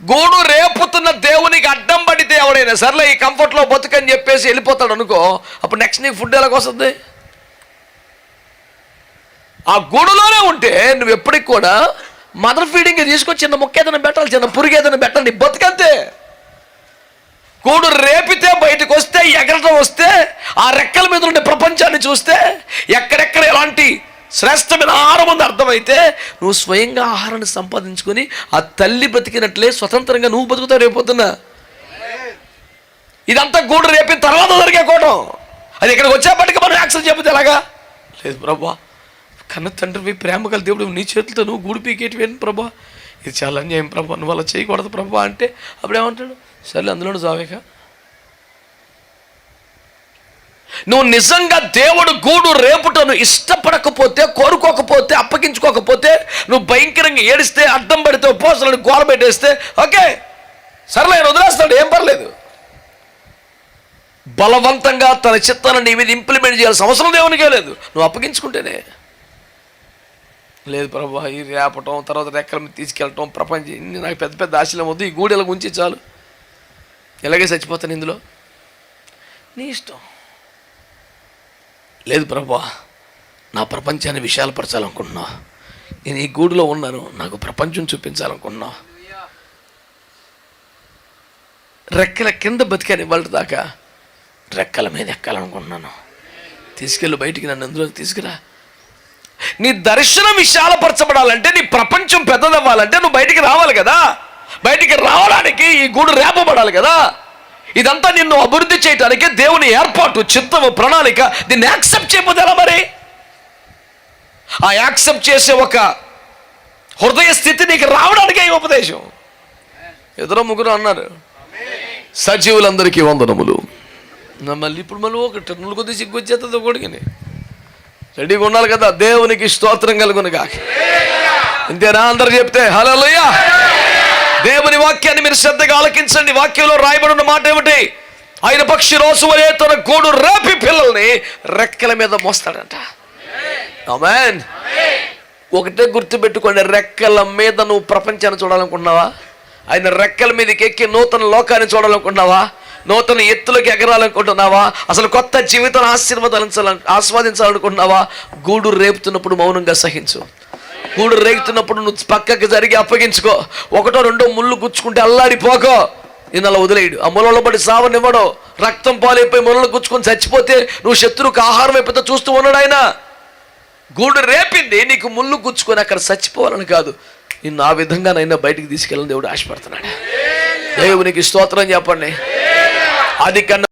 గూడు రేపుతున్న దేవునికి అడ్డం పడితే ఎవడైనా సర్లే ఈ కంఫర్ట్లో బతుకని చెప్పేసి వెళ్ళిపోతాడు అనుకో అప్పుడు నెక్స్ట్ నీకు ఫుడ్ ఎలాగొస్తుంది ఆ గూడులోనే ఉంటే నువ్వు ఎప్పటికి కూడా మదర్ ఫీడింగ్ తీసుకొచ్చి చిన్న మొక్క ఏదైనా పెట్టాలి చిన్న పురుగు ఏదైనా పెట్టాలి నీ బతుకంతే. గూడు రేపితే బయటకు వస్తే ఎగరటం వస్తే ఆ రెక్కల మీద ఉండే ప్రపంచాన్ని చూస్తే ఎక్కడెక్కడ ఎలాంటి శ్రేష్టమైన ఆహారం ఉంది అర్థమైతే నువ్వు స్వయంగా ఆహారాన్ని సంపాదించుకొని ఆ తల్లి బ్రతికినట్లే స్వతంత్రంగా నువ్వు బతుకుతావు రేపొద్దున ఇదంతా గూడు రేపిన తర్వాత జరిగే కోటం. అది ఇక్కడికి వచ్చేప్పటికి మనం యాక్షన్ చెప్పదు ఎలాగా? లేదు ప్రభా. కన్న తండ్రివి ప్రేమ కల దేవుడు నీ చేతులతో నువ్వు గూడు పీకేటి వేను ప్రభా. ఇది చాలా అన్యాయం ప్రభా. నువ్వు అలా చేయకూడదు ప్రభా అంటే అప్పుడు ఏమంటాడు? సర్లే అందులో జావేక నువ్వు నిజంగా దేవుడు గూడు రేపుటను ఇష్టపడకపోతే కోరుకోకపోతే అప్పగించుకోకపోతే నువ్వు భయంకరంగా ఏడిస్తే అడ్డం పడితే ఉపవాసాలను గోల పెట్టేస్తే ఓకే సర్లే ఆయన వదిలేస్తాడు ఏం పర్లేదు. బలవంతంగా తన చిత్తాన్ని నీ మీద ఇంప్లిమెంట్ చేయాల్సిన అవసరం దేవునికే లేదు. నువ్వు అప్పగించుకుంటేనే. లేదు ప్రభా ఈ రేపటం తర్వాత రెక్కల మీద తీసుకెళ్ళటం ప్రపంచం ఇన్ని నాకు పెద్ద పెద్ద ఆశలం వద్దు ఈ గూడెల ఉంచి చాలు. ఎలాగే చచ్చిపోతాను ఇందులో? నీ ఇష్టం. లేదు ప్రభా నా ప్రపంచాన్ని విశాలపరచాలనుకుంటున్నా నేను ఈ గూడులో ఉన్నాను నాకు ప్రపంచం చూపించాలనుకుంటున్నా రెక్కల కింద బతికాను ఇవాళ దాకా. రెక్కల మీద ఎక్కాలనుకుంటున్నాను. తీసుకెళ్ళి బయటికి నన్ను అందులోకి తీసుకురా. నీ దర్శనం విశాలపరచబడాలంటే నీ ప్రపంచం పెద్దదవ్వాలంటే నువ్వు బయటికి రావాలి కదా. బయటికి రావడానికి ఈ గూడు రేపబడాలి కదా. ఇదంతా నిన్ను అభివృద్ధి చేయడానికి దేవుని ఏర్పాటు చిత్తము ప్రణాళిక దీన్ని యాక్సెప్ట్ చేయకపోతే ఎలా మరి? ఆ యాక్సెప్ట్ చేసే ఒక హృదయ స్థితి నీకు రావడానికే ఈ ఉపదేశం. ఎదురో ముగ్గురు అన్నారు. సజీవులందరికీ వందనములు. మళ్ళీ ఇప్పుడు మళ్ళీ ఒక టన్నులు కొద్ది సిగ్గుచ్చేస్తుంది వచ్చేస్తుంది రెడీగా ఉండాలి కదా దేవునికి స్తోత్రం కలుగును కాక ఇంతేనా? అందరు చెప్తే హలో దేవుని వాక్యాన్ని మీరు శ్రద్ధగా ఆలకించండి. వాక్యంలో రాయబడి ఉన్న మాట ఏమిటి? ఆయన పక్షి రోజు వలే తన గూడు రేపి పిల్లల్ని రెక్కల మీద మోస్తాడంట. ఆమేన్ ఒకటే గుర్తుపెట్టుకోండి రెక్కల మీద నువ్వు ప్రపంచాన్ని చూడాలనుకున్నావా ఆయన రెక్కల మీదకి ఎక్కి నూతన లోకాన్ని చూడాలనుకున్నావా నూతన ఎత్తులకు ఎగరాలనుకుంటున్నావా? అసలు కొత్త జీవితాన్ని ఆశీర్వదించాల ఆస్వాదించాలనుకుంటున్నావా? గూడు రేపుతున్నప్పుడు మౌనంగా సహించు. గూడు రేగుతున్నప్పుడు నువ్వు పక్కకి జరిగి అప్పగించుకో. ఒకటో రెండో ముళ్ళు గుచ్చుకుంటే అల్లాడిపోకో. నేను అలా వదిలేయడు. ఆ ములలో పడి సావనివ్వడు. రక్తం పాలైపోయి ములలో గుచ్చుకొని చచ్చిపోతే నువ్వు శత్రువుకి ఆహారం అయిపోతే చూస్తూ ఉన్నాడు ఆయన. గూడు రేపింది నీకు ముళ్ళు గుచ్చుకొని అక్కడ చచ్చిపోవాలని కాదు. నిన్ను ఆ విధంగా నైనా బయటికి తీసుకెళ్ళని దేవుడు ఆశపడుతున్నాడు. దేవునికి స్తోత్రం చెప్పండి. అది కన్నా